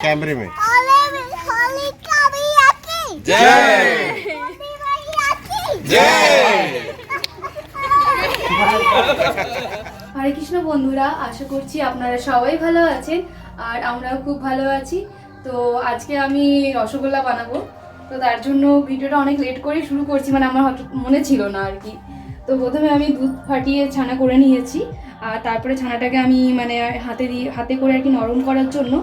कैमरे में होली होली का भी आती जय होली वाली आती जय হরে কৃষ্ণ বন্ধুরা আশা করছি আপনারা সবাই ভালো আছেন আর আমরাও খুব ভালো আছি তো আজকে আমি রসগোল্লা বানাবো তো তার জন্য ভিডিওটা অনেক লেট করে শুরু করছি মানে আমার হঠাৎ মনে ছিল না আর কি তো প্রথমে আমি দুধ ফাটিয়ে ছানা করে নিয়েছি আর তারপরে ছানাটাকে আমি মানে হাতে দিয়ে হাতে করে আর কি নরম করার জন্য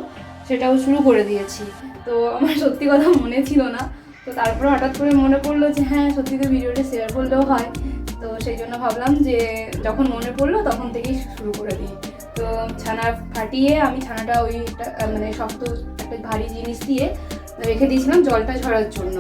সেটাও শুরু করে দিয়েছি। তো আমার সত্যি কথা মনে ছিল না। তো তারপরে হঠাৎ করে মনে পড়ল যে হ্যাঁ সত্যি তো ভিডিওটা শেয়ার করলেও হয়। তো সেই জন্য ভাবলাম যে, যখন মনে পড়ল তখন থেকেই শুরু করে দিই। তো ছানা ফাটিয়ে আমি ছানাটা ওই মানে শক্ত একটা ভারী জিনিস দিয়ে রেখে দিয়েছিলাম জলটা ঝরার জন্য।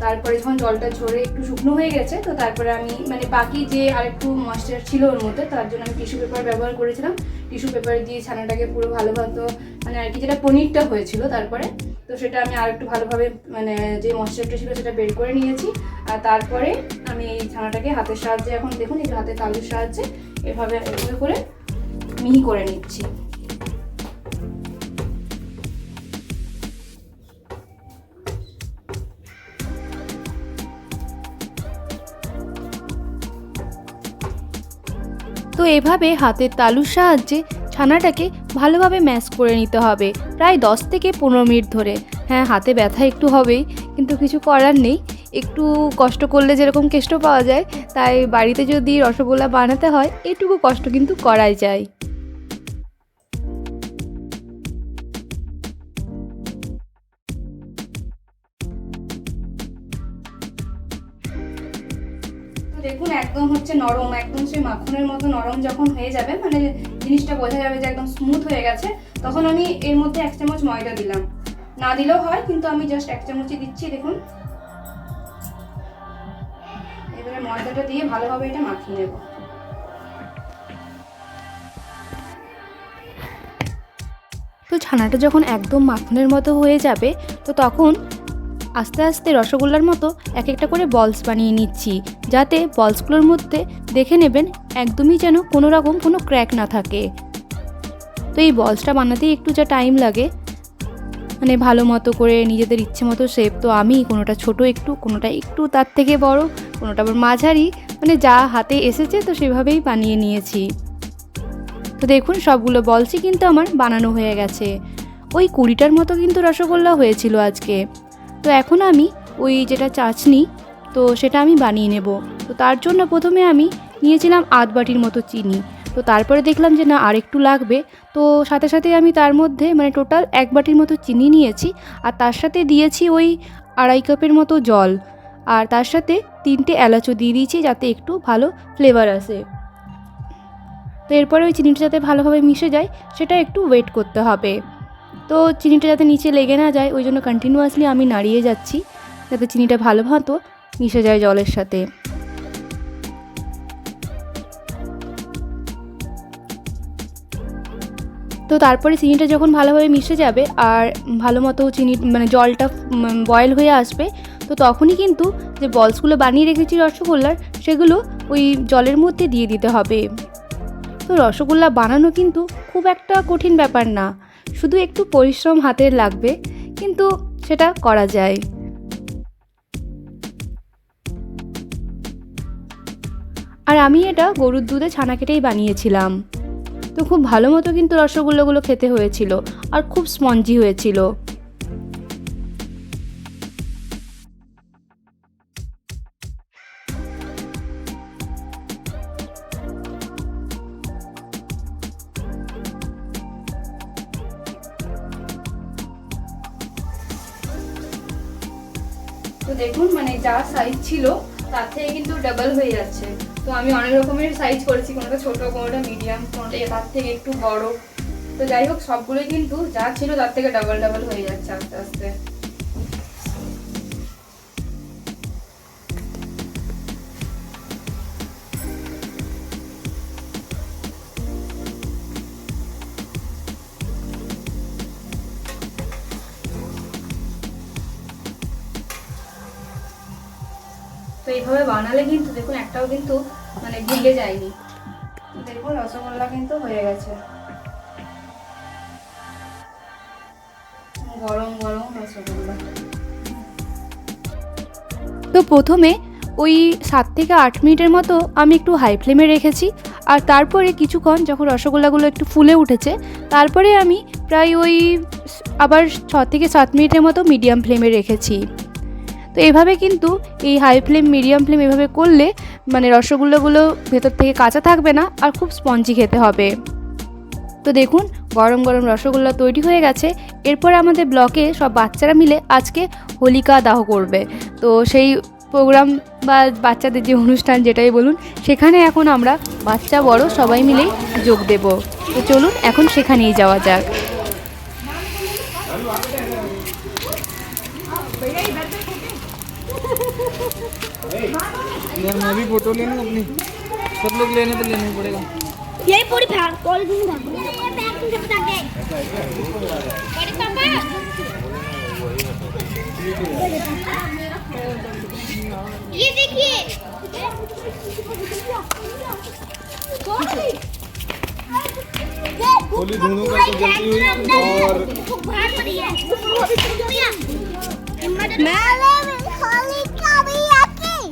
তারপরে যখন জলটা ঝরে একটু শুকনো হয়ে গেছে, তো তারপরে আমি মানে বাকি যে আরেকটু ময়েশ্চার ছিল ওর মধ্যে, তার জন্য আমি টিস্যু পেপার ব্যবহার করেছিলাম। টিস্যু পেপার দিয়ে ছানাটাকে পুরো ভালো মতো মানে আর কি যেটা পনিরটা হয়েছিল তারপরে, তো সেটা আমি আর একটু ভালোভাবে মানে যে ময়শ্চারটা ছিল সেটা বের করে নিয়েছি। আর তারপরে আমি এই ছানাটাকে হাতের সাহায্যে এখন দেখুন এই হাতে তালুর সাহায্যে এভাবে এভাবে করে মিহি করে নিচ্ছি। তো এভাবে হাতের তালুর সাহায্যে ছানাটাকে ভালোভাবে ম্যাশ করে নিতে হবে, প্রায় দশ থেকে পনেরো মিনিট ধরে। হ্যাঁ হাতে ব্যথা একটু হবেই, কিন্তু কিছু করার নেই। একটু কষ্ট করলে যেরকম কেষ্ট পাওয়া যায়, তাই বাড়িতে যদি রসগোল্লা বানাতে হয়, এটুকু কষ্ট কিন্তু করাই যায়। দেখুন, একদম হচ্ছে নরম, একদম সেই মাখনের মতো নরম যখন হয়ে যাবে মানে জিনিসটা বোঝা যাবে যে একদম স্মুথ হয়ে গেছে, তখন আমি এর মধ্যে এক চামচ ময়দা দিলাম। না দিলেও হয়, কিন্তু আমি জাস্ট এক চামচই দিচ্ছি, দেখুন। এবারে ময়দাটা দিয়ে ভালোভাবে এটা মাখিয়ে নেব। তো ছানাটা যখন একদম মাখনের মতো হয়ে যাবে, তো তখন আস্তে আস্তে রসগোল্লার মতো এক একটা করে বলস বানিয়ে নিচ্ছি, যাতে বলসগুলোর মধ্যে দেখে নেবেন একদমই যেন কোনো রকম কোনো ক্র্যাক না থাকে। তো এই বলসটা বানাতেই একটু যা টাইম লাগে মানে ভালো মতো করে নিজেদের ইচ্ছে মতো শেপ তো আমি কোনোটা ছোট একটু, কোনোটা একটু তার থেকে বড়, কোনোটা আবার মাঝারি মানে যা হাতে এসেছে তো সেভাবেই বানিয়ে নিয়েছি। তো দেখুন সবগুলো বলসই কিন্তু আমার বানানো হয়ে গেছে। ওই কুড়িটার মতো কিন্তু রসগোল্লা হয়েছিল আজকে। তো এখন আমি ওই যেটা চাচনি তো সেটা আমি বানিয়ে নেব। তো তার জন্য প্রথমে আমি নিয়েছিলাম আধ বাটির মতো চিনি। তো তারপরে দেখলাম যে না আর একটু লাগবে। তো সাথে সাথে আমি তার মধ্যে মানে টোটাল এক বাটির মতো চিনি নিয়েছি, আর তার সাথে দিয়েছি ওই আড়াই কাপের মতো জল। আর তার সাথে তিনটে এলাচও দিয়ে দিয়েছি যাতে একটু ভালো ফ্লেভার আসে। তো এরপরে ওই চিনিটা যাতে ভালোভাবে মিশে যায়, সেটা একটু ওয়েট করতে হবে। তো চিনিটা যাতে নিচে লেগে না যায়, ওই জন্য কন্টিনিউয়াসলি আমি নাড়িয়ে যাচ্ছি, যাতে চিনিটা ভালো মতো মিশে যায় জলের সাথে। তো তারপরে চিনিটা যখন ভালোভাবে মিশে যাবে, আর ভালো মতো চিনি মানে জলটা বয়েল হয়ে আসবে, তো তখনই কিন্তু যে বলসগুলো বানিয়ে রেখেছি রসগোল্লার, সেগুলো ওই জলের মধ্যে দিয়ে দিতে হবে। তো রসগোল্লা বানানো কিন্তু খুব একটা কঠিন ব্যাপার না। শুধু একটু পরিশ্রম হাতের লাগবে, কিন্তু সেটা করা যায়। আর আমি এটা গরুর দুধে ছানা কেটেই বানিয়েছিলাম। তো খুব ভালো মতো কিন্তু রসগোল্লাগুলো খেতে হয়েছিল, আর খুব স্পঞ্জি হয়েছিল। তো দেখুন মানে যা সাইজ ছিল, তার থেকে কিন্তু ডাবল হয়ে যাচ্ছে। তো আমি অনেক রকমের সাইজ করেছি, কোনোটা ছোট, কোনোটা মিডিয়াম কোনোটা তার থেকে একটু বড়। তো যাই হোক, সবগুলোই কিন্তু যা ছিল, তার থেকে ডাবল ডাবল হয়ে যাচ্ছে আস্তে আস্তে। এইভাবে বানালে কিন্তু, দেখুন, একটাও কিন্তু মানে ভেঙে যায়নি। দেখুন, রসগোল্লা কিন্তু হয়ে গেছে। গরম গরম রসগোল্লা। তো প্রথমে ওই সাত থেকে আট মিনিটের মতো আমি একটু হাই ফ্লেমে রেখেছি, আর তারপরে কিছুক্ষণ যখন রসগোল্লাগুলো একটু ফুলে উঠেছে, তারপরে আমি প্রায় ওই আবার ছ থেকে সাত মিনিটের মতো মিডিয়াম ফ্লেমে রেখেছি। তো এভাবে কিন্তু এই হাই ফ্লেম মিডিয়াম ফ্লেম এভাবে করলে মানে রসগোল্লাগুলো ভেতর থেকে কাঁচা থাকবে না আর খুব স্পঞ্জি খেতে হবে। তো দেখুন, গরম গরম রসগোল্লা তৈরি হয়ে গেছে। এরপর আমাদের ব্লকে সব বাচ্চারা মিলে আজকে হোলিকা দাহ করবে। তো সেই প্রোগ্রাম বা বাচ্চাদের যে অনুষ্ঠান যেটাই বলুন, সেখানে এখন আমরা বাচ্চা, বড় সবাই মিলেই যোগ দেব। তো চলুন, এখন সেখানেই যাওয়া যাক। यार मैं भी फ़ोटो ले लूँ अपनी। सब लोग लेने तो लेना ही पड़ेगा। यही पूरी भाग पॉलिथीन भाग। ये बैग तुझे बता दे। बड़े पापा। ये देखिए। होली धुनों का तो जल्दी हुई और भाग है। में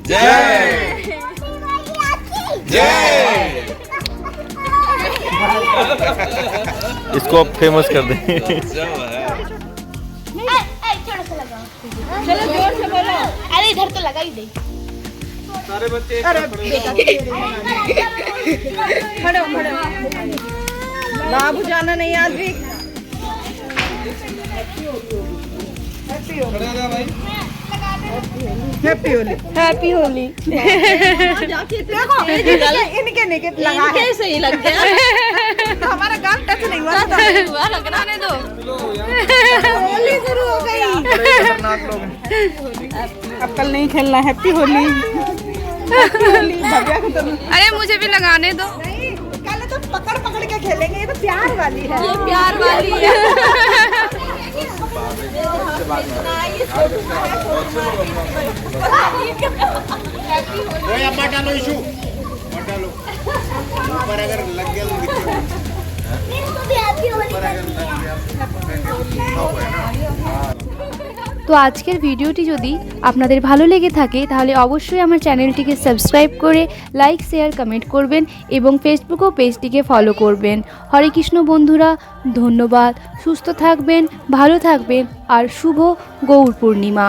जय। जय इसको अब फ़ेमस कर दें। चलो ज़ोर से बोलो अरे इधर तो लगा ही दे। सारे बच्चे बाबू जाना नहीं आज भी। खड़ा रहा भाई। हैप्पी होली हैप्पी होली देखो इनके लगा है। सही लग गया। तो हमारा गाल टच नहीं हुआ था। हुआ लगने दो होली शुरू हो गई। अब कल नहीं खेलना हैप्पी होली तो अरे मुझे भी लगाने दो। नहीं कल तो पकड़ पकड़ के खेलेंगे ये तो प्यार वाली है। ये प्यार वाली है। अम्मा डालो इशू डालो ऊपर अगर लग गया तो दिक्कत ऊपर अगर लग गया তো আজকের ভিডিওটি যদি আপনাদের ভালো লেগে থাকে, তাহলে অবশ্যই আমার চ্যানেলটিকে সাবস্ক্রাইব করে লাইক, শেয়ার, কমেন্ট করবেন এবং ফেসবুক ও পেজটিকে ফলো করবেন। হরে কৃষ্ণ বন্ধুরা, ধন্যবাদ। সুস্থ থাকবেন, ভালো থাকবেন, আর শুভ গৌর পূর্ণিমা।